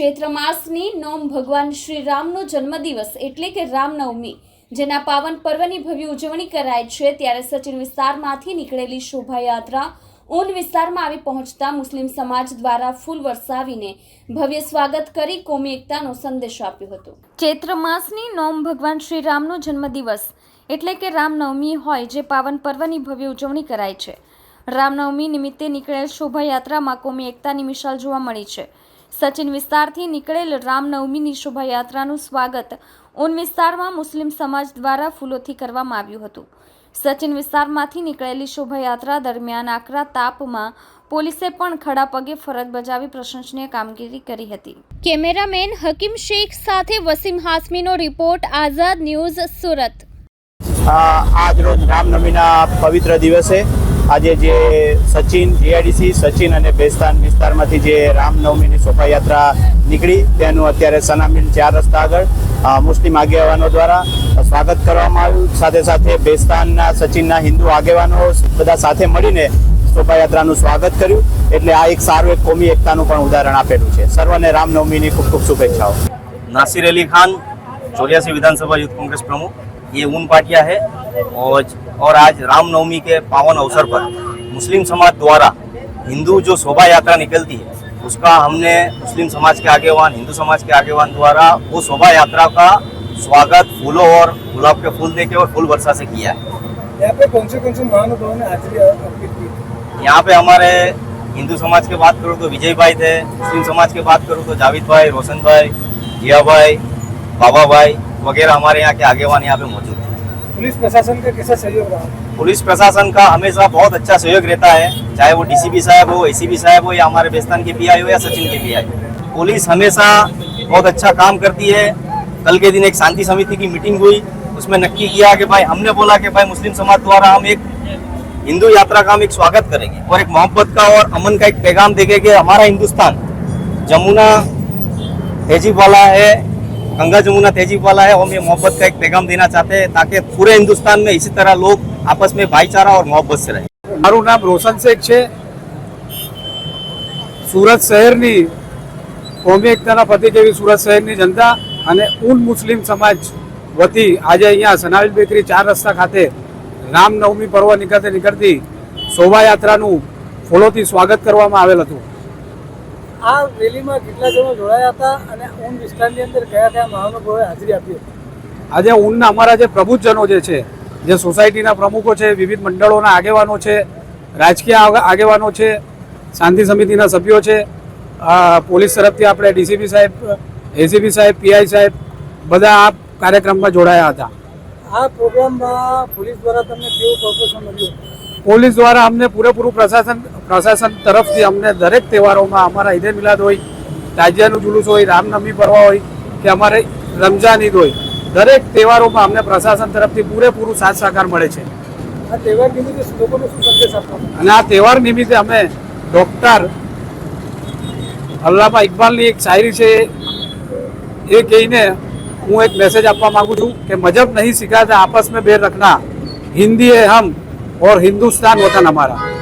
ચૈત્ર માસની નોમ ભગવાન શ્રી રામનો જન્મદિવસ એટલે કે રામનવમી, જેના પાવન પર્વની ભવ્ય ઉજવણી કરાય છે, ત્યારે સચિન વિસ્તારમાંથી નીકળેલી શોભાયાત્રા ઊન વિસ્તારમાં આવી પહોંચતા મુસ્લિમ સમાજ દ્વારા ફૂલ વરસાવીને ભવ્ય સ્વાગત કરી કોમી એકતાનો સંદેશ આપ્યો હતો. ચૈત્ર માસની નોમ ભગવાન શ્રી રામનો જન્મદિવસ એટલે કે રામનવમી હોય જે પાવન પર્વની ભવ્ય ઉજવણી કરાય છે. રામનવમી નિમિત્તે નીકળેલ શોભાયાત્રામાં કોમી એકતાની મિશાલ જોવા મળી છે. સચિન વિસ્તારથી નીકળેલ રામનવમીની શોભાયાત્રાનું સ્વાગત ઉન વિસ્તારમાં મુસ્લિમ સમાજ દ્વારા ફૂલોથી કરવામાં આવ્યું હતું. સચિન વિસ્તારમાંથી નીકળેલી શોભાયાત્રા દરમિયાન આકરા તાપમાં પોલીસે પણ ખડા પગે ફરજ બજાવી પ્રશંસનીય કામગીરી કરી હતી. કેમેરામેન હકીમ શેખ સાથે વસીમ હાસમીનો રિપોર્ટ આઝાદ ન્યૂઝ સુરત. આજ રોજ રામનવમીના પવિત્ર દિવસે આજે જે સચિન જીઆઈડીસી સચિન અને બેસ્તાન વિસ્તારમાંથી જે રામનવમીની શોભાયાત્રા નીકળી, તેનું અત્યારે સનામીન ચાર રસ્તા આગળ મુસ્લિમ આગેવાનો દ્વારા સ્વાગત કરવામાં આવ્યું. સાથે સાથે બેસ્તાનના, સચિનના હિન્દુ આગેવાનો બધા સાથે મળીને શોભાયાત્રાનું સ્વાગત કર્યું. એટલે આ એક સારું એક કોમી એકતાનું પણ ઉદાહરણ આપેલું છે. સર્વને રામનવમીની ખૂબ ખૂબ શુભેચ્છાઓ. નાસિર અલી ખાન, ચોર્યાસી વિધાનસભા યુથ કોંગ્રેસ પ્રમુખ. ये ऊन पाटिया है और और आज रामनवमी के पावन अवसर पर मुस्लिम समाज द्वारा हिंदू जो शोभा यात्रा निकलती है उसका हमने मुस्लिम समाज के आगेवान हिंदू समाज के आगेवान द्वारा वो शोभा यात्रा का स्वागत फूलों और गुलाब के फूल देके और फूल वर्षा से किया है यहाँ पे कौन से कौन से महानुभावों ने हाजिरी? यहाँ पे हमारे हिंदू समाज की बात करूँ तो विजय भाई थे मुस्लिम समाज की बात करूँ तो जावेद भाई रोशन भाई जिया भाई बाबा भाई वगैरह हमारे यहाँ के आगेवान यहाँ पे मौजूद थे पुलिस प्रशासन का कैसा सहयोग रहा? पुलिस प्रशासन का हमेशा बहुत अच्छा सहयोग रहता है चाहे वो डीसीपी साहब हो एसीपी साहब हो या हमारे बेस्तान के पीआई हो या सचिन के पीआई हो पुलिस हमेशा बहुत अच्छा काम करती है। कल के दिन एक शांति समिति की मीटिंग हुई उसमें नक्की किया कि भाई हमने बोला कि भाई मुस्लिम समाज द्वारा हम एक हिंदू यात्रा का हम एक स्वागत करेंगे। और एक मोहब्बत का और अमन का एक पैगाम देंगे कि हमारा हिंदुस्तान जमुना तहजीब वाला है गंगा जमुना तहजीब वाला है हम ये मोहब्बत का एक पैगाम देना चाहते हैं ताकि पूरे हिंदुस्तान में इसी तरह लोग आपस में भाईचारा और मोहब्बत से रहें મારું નામ રોશન શેખ છે સુરત શહેરની કોમી એકતાના પ્રતિક એવી સુરત શહેરની જનતા અને ઊન મુસ્લિમ સમાજ વતી આજે અહીંયા સનાવિલ બેકરી ચાર રસ્તા ખાતે રામનવમી પર્વ નિકળતે નીકળતી શોભાયાત્રાનું ફૂલોથી સ્વાગત કરવામાં આવેલ હતું આ રેલીમાં કેટલા જણો જોડાયા હતા અને ઊન વિસ્તારની અંદર કયા કયા મહાનુભાવોએ હાજરી આપી હતી? આજે ઊનના અમારા જે પ્રબુદ્ધજનો જે છે જે સોસાયટીના પ્રમુખો છે વિવિધ મંડળોના આગેવાનો છે રાજકીય આગેવાનો છે શાંતિ સમિતિના સભ્યો છે પોલીસ તરફથી આપણે ડીસીપી સાહેબ એસીપી સાહેબ પીઆઈ સાહેબ બધા આ કાર્યક્રમમાં જોડાયા હતા. આ પ્રોગ્રામમાં પોલીસ દ્વારા તમને કેવું પ્રોપોઝલ મળ્યું પોલીસ દ્વારા અમને પૂરેપૂરું પ્રશાસન પ્રશાસન તરફથી અમને દરેક તહેવારોમાં અમારા ઈદે મિલાદ હોય તાજિયાનું જુલુસ હોય રામનવમી પર્વ હોય કે અમારે રમઝાન ઈદ હોય દરેક તહેવારોમાં અમને પ્રશાસન તરફથી પૂરેપૂરું સાથ સહકાર મળે છે. અને આ તહેવાર નિમિત્તે અમે ડૉક્ટર અલ્લામા ઇકબાલની એક શાયરી છે એ કહીને હું એક મેસેજ આપવા માગું છું કે મજબ નહીં સિખાતા આપસ મેં બેર રખના. હિન્દી હે હમ और हिंदुस्तान वतन हमारा